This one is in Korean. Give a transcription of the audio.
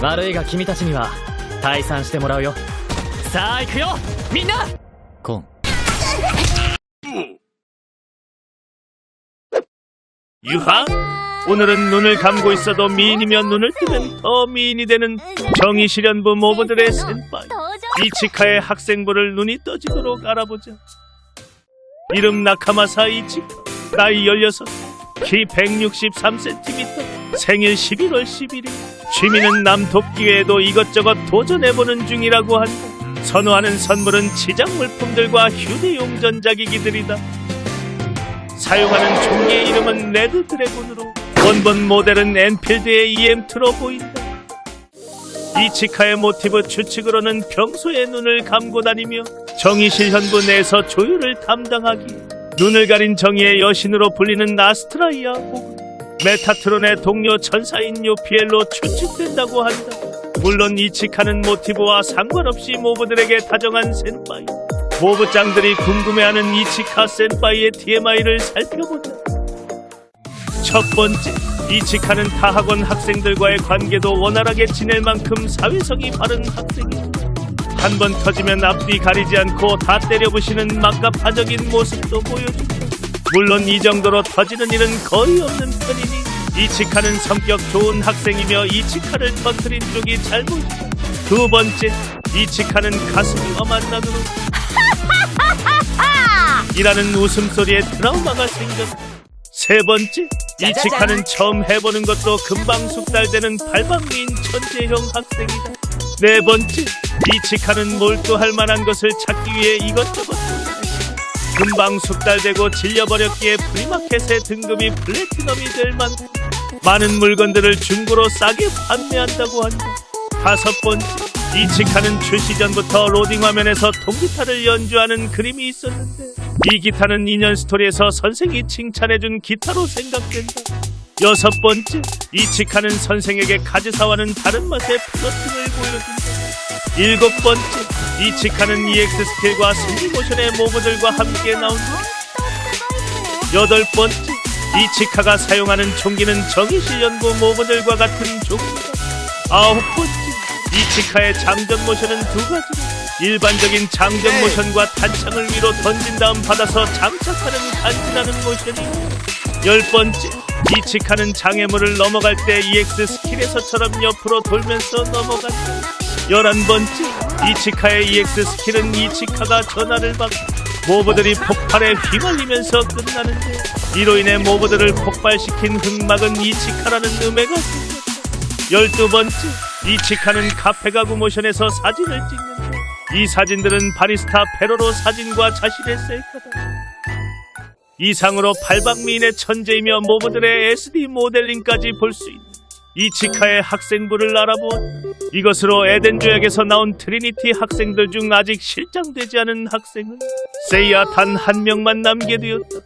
悪いが君たちには退散してもらうよさあ行くよみんなコン 유하? 오늘은 눈을 감고 있어도 미인이면 눈을 뜨면 더 미인이 되는 정의실현부 모브들의 센파이 이치카의 학생부를 눈이 떠지도록 알아보자 이름 나카마사 이치카 나이 16, 키 163cm 생일 11월 11일 취미는 남토끼 외에도 이것저것 도전해보는 중이라고 한다 선호하는 선물은 치장 물품들과 휴대용 전자기기들이다 사용하는 종기의 이름은 레드 드래곤으로 원본 모델은 엔필드의 EM2로 보인다. 이치카의 모티브 추측으로는 평소에 눈을 감고 다니며 정의실 현부 내에서 조율을 담당하기 눈을 가린 정의의 여신으로 불리는 아스트라이아 혹은 메타트론의 동료 천사인 요피엘로 추측된다고 한다. 물론 이치카는 모티브와 상관없이 모브들에게 다정한 센파이 모브짱들이 궁금해하는 이치카 센파이의 TMI를 살펴보자. 첫 번째, 이치카는 타 학원 학생들과의 관계도 원활하게 지낼 만큼 사회성이 바른 학생이다. 한 번 터지면 앞뒤 가리지 않고 다 때려부시는 막가파적인 모습도 보여준다. 물론 이 정도로 터지는 일은 거의 없는 편이니 이치카는 성격 좋은 학생이며 이치카를 터뜨린 쪽이 잘못이다. 두 번째, 이치카는 가슴이 험한 난으로 이라는 웃음소리에 트라우마가 생겼다. 세 번째, 이치카는 처음 해보는 것도 금방 숙달되는 발방미인 천재형 학생이다. 네 번째, 이치카는 몰두할 만한 것을 찾기 위해 이것저것 금방 숙달되고 질려버렸기에 프리마켓의 등급이 플래티넘이 될 만큼 많은 물건들을 중고로 싸게 판매한다고 한다. 다섯 번째, 이치카는 출시 전부터 로딩 화면에서 통기타를 연주하는 그림이 있었는데 이 기타는 인연 스토리에서 선생이 칭찬해준 기타로 생각된다. 여섯 번째, 이치카는 선생에게 가즈사와는 다른 맛의 플러팅을 보여준다. 일곱 번째, 이치카는 EX 스킬과 승리 모션의 모브들과 함께 나온다. 여덟 번째, 이치카가 사용하는 총기는 정의실 연구 모브들과 같은 종이다. 아홉 번째, 이치카의 장전 모션은 두 가지로 일반적인 장전 모션과 탄창을 위로 던진 다음 받아서 장착하는 간지나는 모션이 열 번째, 이치카는 장애물을 넘어갈 때 EX 스킬에서처럼 옆으로 돌면서 넘어간다. 열한 번째, 이치카의 EX 스킬은 이치카가 전화를 받고 모브들이 폭발에 휘말리면서 끝나는데 이로 인해 모브들을 폭발시킨 흑막은 이치카라는 음해가 생겼다. 열두 번째, 이치카는 카페 가 구 모션에서 사진을 찍는데 이 사진들은 바리스타 페로로 사진과 자신의 셀카다. 이상으로 팔방미인의 천재이며 모브들의 SD 모델링까지 볼 수 있는 이치카의 학생부를 알아보았다. 이것으로 에덴조약에서 나온 트리니티 학생들 중 아직 실장되지 않은 학생은 세이아 단 한 명만 남게 되었다.